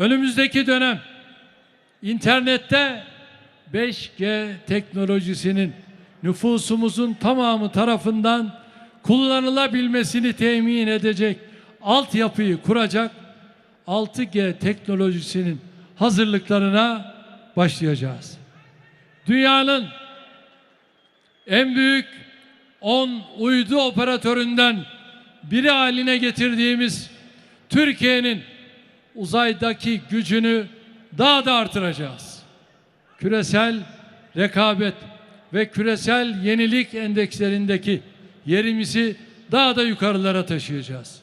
Önümüzdeki dönem internette 5G teknolojisinin nüfusumuzun tamamı tarafından kullanılabilmesini temin edecek altyapıyı kuracak 6G teknolojisinin hazırlıklarına başlayacağız. Dünyanın en büyük 10 uydu operatöründen biri haline getirdiğimiz Türkiye'nin uzaydaki gücünü daha da artıracağız. Küresel rekabet ve küresel yenilik endekslerindeki yerimizi daha da yukarılara taşıyacağız.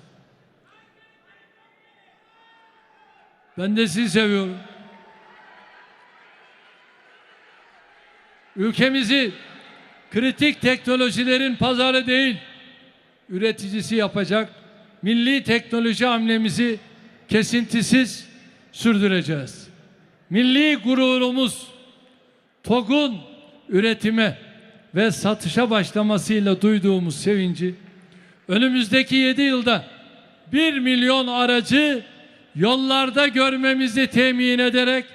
Ben de sizi seviyorum. Ülkemizi kritik teknolojilerin pazarı değil, üreticisi yapacak milli teknoloji hamlemizi kesintisiz sürdüreceğiz. Milli gururumuz TOG'un üretime ve satışa başlamasıyla duyduğumuz sevinci önümüzdeki 7 yılda 1 milyon aracı yollarda görmemizi temin ederek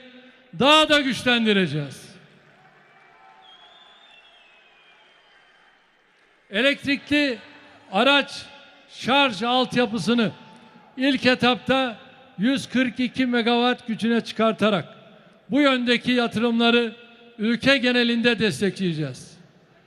daha da güçlendireceğiz. Elektrikli araç şarj altyapısını ilk etapta 142 megawatt gücüne çıkartarak bu yöndeki yatırımları ülke genelinde destekleyeceğiz.